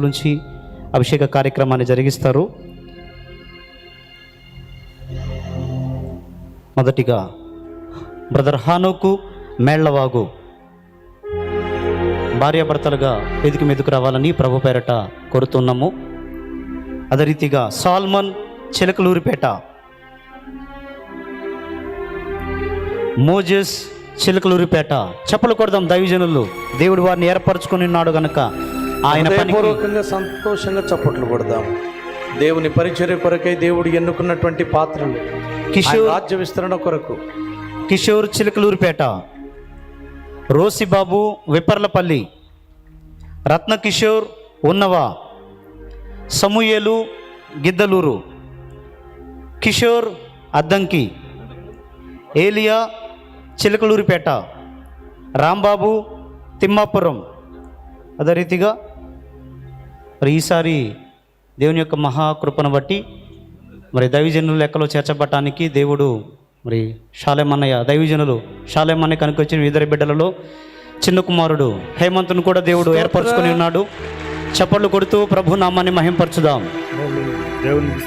నుంచి అభిషేక కార్యక్రమాన్ని జరిగిస్తారు. మొదటిగా బ్రదర్ హానోకు మేళ్ళవాగు భార్యాభర్తలుగా వేదిక మెదుకు రావాలని ప్రభు పేరట కోరుతున్నాము. అదే రీతిగా సాల్మన్ చిలకలూరిపేట మోజెస్ చిలకలూరిపేట చెప్పలు కొడదాం దైవజనులు దేవుడు వారిని ఏర్పరచుకుని ఉన్నాడు గనక ఆయన హృదయపూర్వకంగా సంతోషంగా చప్పట్లు కొడదాం. దేవుని పరిచర్య కొరకై దేవుడు ఎన్నుకున్నటువంటి పాత్రలు. కిషోర్ రాజ్య విస్తరణ కొరకు. కిషోర్ చిలకలూరిపేట రోసిబాబు విప్పర్లపల్లి రత్నకిషోర్ ఉన్నవా సమూయేలు గిద్దలూరు కిషోర్ అద్దంకి ఏలియా చిలకలూరిపేట రాంబాబు తిమ్మాపురం. అదే రీతిగా మరి ఈసారి దేవుని యొక్క మహాకృపను బట్టి మరి దైవజనులు లెక్కలో చేర్చబడటానికి దేవుడు మరి షాలేమన్నయ్య దైవజనులు షాలేమన్నయ్య కనుకొచ్చిన ఇద్దరి బిడ్డలలో చిన్న కుమారుడు హేమంతుని కూడా దేవుడు ఏర్పరచుకొని ఉన్నాడు. చప్పట్లు కొడుతూ ప్రభు నామాన్ని మహింపరచుదాం. దేవునికి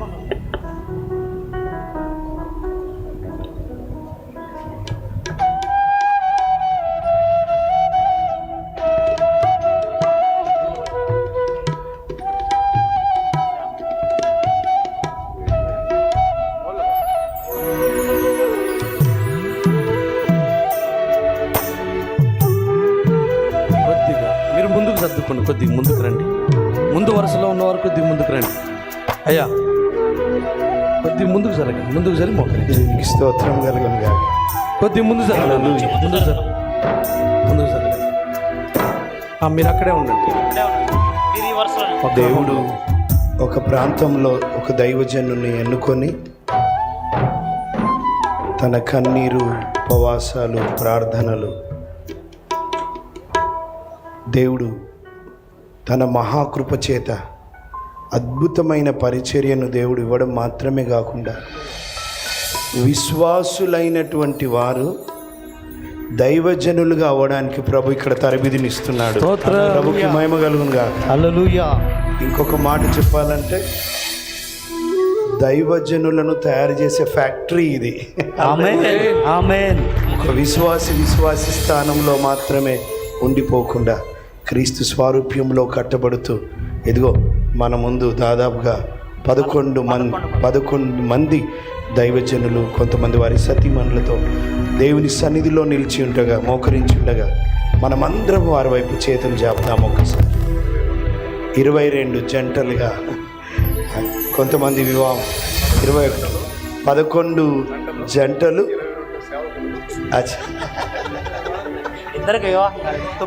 కొద్దిగా. మీరు ముందుకు సర్దుకోండి. కొద్దిగా ముందుకు రండి. ముందు వరుసలో ఉన్నవారు కొద్దిగా ముందుకు రండి. అయ్యా. కొద్దిగా ముందుకు జరగండి ముందుకు జరిగి దేవునికి స్తోత్రం కలుగును గాక. కొద్దిగా ముందు జరగండి. ముందుకు జరగండి. ముందుకు జరగండి. ఆ, మీరు అక్కడే ఉండండి. ఒక దేవుడు ఒక ప్రాంతంలో ఒక దైవజనుని ఎన్నుకొని తన కన్నీరు ఉపవాసాలు ప్రార్థనలు దేవుడు తన మహాకృప చేత అద్భుతమైన పరిచర్యను దేవుడు ఇవ్వడం మాత్రమే కాకుండా విశ్వాసులైనటువంటి వారు దైవజనులుగా అవ్వడానికి ప్రభు ఇక్కడ తరబిదినిస్తున్నాడు. ప్రభుకి మహిమ కలుగును ఇంకొక మాట చెప్పాలంటే దైవజనులను తయారు చేసే ఫ్యాక్టరీ ఇది. ఒక విశ్వాసి విశ్వాసి స్థానంలో మాత్రమే ఉండిపోకుండా క్రీస్తు స్వారూప్యంలో కట్టబడుతూ ఇదిగో మన ముందు దాదాపుగా పదకొండు మంది పదకొండు మంది దైవజనులు కొంతమంది వారి సతీమణులతో దేవుని సన్నిధిలో నిలిచి ఉండగా మోకరించి ఉండగా మనమందరం వారి వైపు చేతులు జాపుతాం ఒకసారి ఇరవై రెండు జంటలుగా కొంతమంది వివాహం. ఇరవై ఒకటి. పదకొండు జంటలు.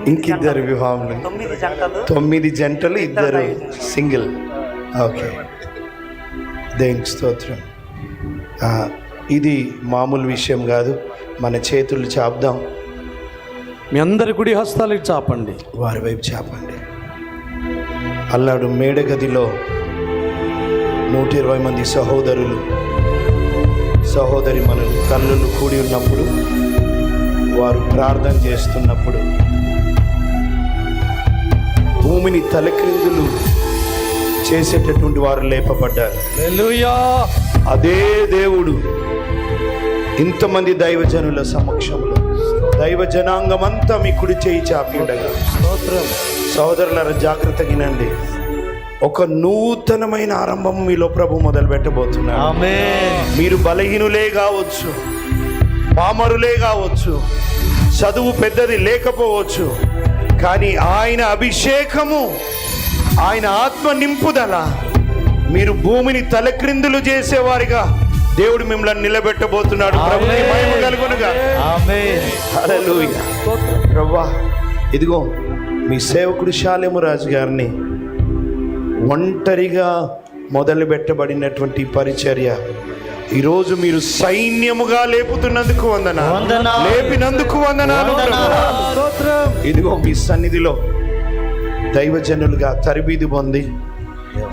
ఇంకిద్దరు జంటలు. తొమ్మిది జంటలు. ఇద్దరు సింగిల్. ఓకే. దేవునికి స్తోత్రం? ఇది మామూలు విషయం కాదు. మన చేతులు చాపుదాం. మీ అందరి కుడి హస్తాలకు చాపండి. వారి వైపు చాపండి. అల్లాడు మేడగదిలో నూట ఇరవై మంది సహోదరులు సహోదరి మనలు తల్లులు కూడి ఉన్నప్పుడు వారు ప్రార్థన చేస్తున్నప్పుడు భూమిని తలక్రిందులు చేసేటటువంటి వారు లేపబడ్డారు. అదే దేవుడు ఇంతమంది దైవజనుల సమక్షంలో దైవ జనాంగమంతా మీ కుడి చేయి చాపి ఉండగా. స్తోత్రం. సహోదరుల జాగ్రత్త వినండి. ఒక నూతనమైన ఆరంభం మీలో ప్రభు మొదలు పెట్టబోతున్నారు మీరు బలహీనులే కావచ్చు పామరులే కావచ్చు చదువు పెద్దది లేకపోవచ్చు కానీ ఆయన అభిషేకము ఆయన ఆత్మ నింపుదల. మీరు భూమిని తలక్రిందులు చేసేవారిగా దేవుడు మిమ్మల్ని నిలబెట్టబోతున్నాడు. ప్రభుని మహిమ కలుగునుగా. ఇదిగో మీ సేవకుడు శాలేము రాజు గారిని ఒంటరిగా మొదలు పెట్టబడినటువంటి పరిచర్య. ఈరోజు మీరు సైన్యముగా లేపుతున్నందుకు వందనా. లేపినందుకు వందనాలు. ఇదిగో మీ సన్నిధిలో దైవజనులుగా తరబీదు పొంది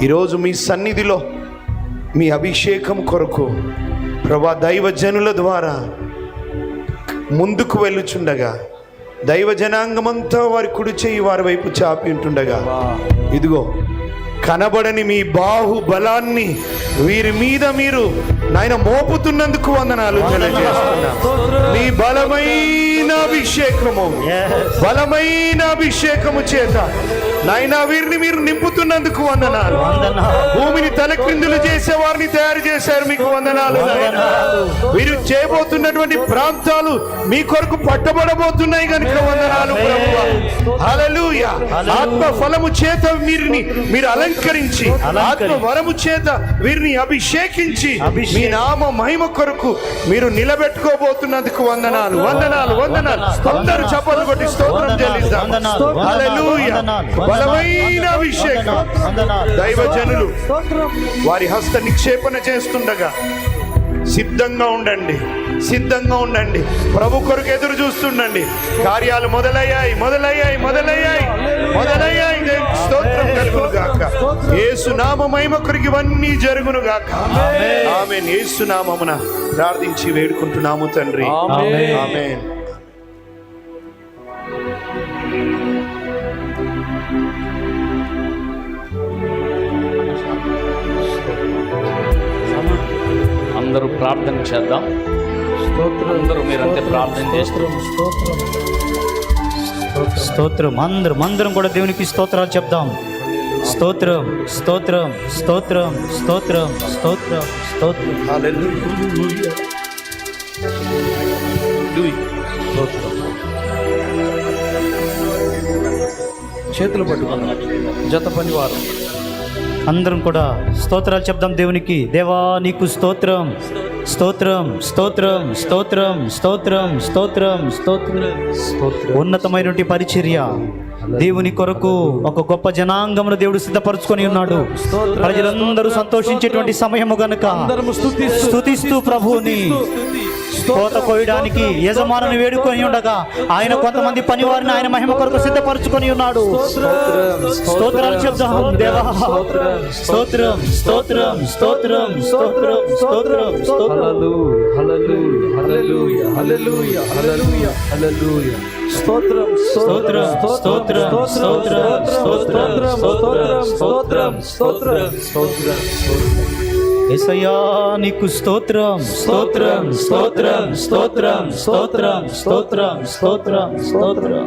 ఈరోజు మీ సన్నిధిలో మీ అభిషేకం కొరకు ప్రభా దైవజనుల ద్వారా ముందుకు వెళ్ళుచుండగా దైవ జనాంగమంతా వారి కుడి చేయి వారి వైపు చాపి ఉంటుండగా ఇదిగో కనబడని మీ బాహు బలాన్ని వీరి మీద మీరు నాయన మోపుతున్నందుకు వందనాలు తెలియజేస్తున్నా. మీ బలమైన అభిషేకము బలమైన అభిషేకము చేత నాయన వీరిని మీరు నింపుతున్నందుకు వందనాలు. భూమిని తలక్రిందులు చేసే వారిని తయారు చేశారు మీకు వందనాలు. మీరు చేయబోతున్నటువంటి ప్రాంతాలు మీ కొరకు పట్టబడబోతున్నాయి కనుక వందనాలు. హల్లెలూయా. ఆత్మ ఫలము చేత వీరిని మీరు అలంకరించి ఆత్మ వరము చేత వీరిని అభిషేకించి అభిషేక్. మీ నామ మహిమ కొరకు మీరు నిలబెట్టుకోబోతున్నందుకు వందనాలు వందనాలు వందనాలు. అందరూ చప్పట్లు కొట్టి స్తోత్రం. బలమైన అభిషేకం. దైవజనులు వారి హస్త నిక్షేపణ చేస్తుండగా సిద్ధంగా ఉండండి. సిద్ధంగా ఉండండి. ప్రభు కొరకు ఎదురు చూస్తుండండి. కార్యాలు మొదలయ్యాయి మొదలయ్యాయి మొదలయ్యాయి. మొదలయ్యాయి. స్తోత్రం కలుగును గాక. యేసు నామ మహిమ కొరకు ఇవన్నీ జరుగును గాక. ఆమె యేసు నామమున ప్రార్థించి వేడుకుంటున్నాము తండ్రి. ఆమేన్. అందరూ ప్రార్థన చేద్దాం. అందరూ మీరంతే ప్రార్థన చేస్తారు స్తోత్రం అందరం అందరం కూడా దేవునికి స్తోత్రాలు చెప్దాం. స్తోత్రం స్తోత్రం స్తోత్రం స్తోత్రం స్తోత్రం స్తోత్రం. హల్లెలూయా. చేతులు పట్టుకున్నాం జత పనివారు. అందరం కూడా స్తోత్రాలు చెప్దాం దేవునికి. దేవా నీకు స్తోత్రం. స్తోత్రం స్తోత్రం స్తోత్రం స్తోత్రం స్తోత్రం స్తోత్రం. ఉన్నతమైనటువంటి పరిచర్య. దేవుని కొరకు ఒక గొప్ప జనాంగమును దేవుడు సిద్ధపరచుకొని ఉన్నాడు. ప్రజలందరూ సంతోషించేటువంటి సమయము గనుక స్థుతిస్తూ ప్రభువుని. కోత కోయడానికి యజమానుని వేడుకొని ఉండగా ఆయన కొంతమంది పనివారిని ఆయన మహిమ కొరకు సిద్ధపరచుకొని ఉన్నాడు స్తోత్రాలు చెప్దాం దేవా స్తోత్రం స్తోత్రం స్తోత్రం స్తోత్రం స్తోత్రం స్తోత్రం హల్లెలూయా హల్లెలూయా హల్లెలూయా హల్లెలూయా స్తోత్రం స్తోత్రం స్తోత్రం స్తోత్రం స్తోత్రం స్తోత్రం స్తోత్రం స్తోత్రం స్తోత్రం యేసయ్యా నీకు స్తోత్రం. స్తోత్రం స్తోత్రం స్తోత్రం స్తోత్రం స్తోత్రం స్తోత్రం స్తోత్రం.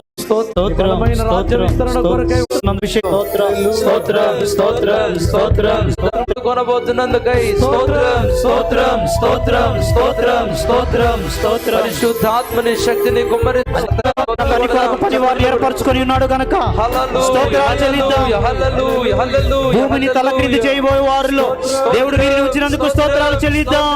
స్తోత్రం స్తోత్రం స్తోత్రం. స్తోత్రం స్తోత్రం స్తోత్రం స్తోత్రం. కొనబోతున్నందుకై స్తోత్రం స్తోత్రం స్తోత్రం స్తోత్రం స్తోత్రం స్తోత్రం పరిశుద్ధాత్మని శక్తిని కుమ్మరి ఏర్పరచుకొని ఉన్నాడు గనక. చెల్లిద్దాం. భూమిని తల క్రింది చేయబోయే వారిలో దేవుడు వీరిని ఉంచినందుకు స్తోత్రాలు చెల్లిద్దాం.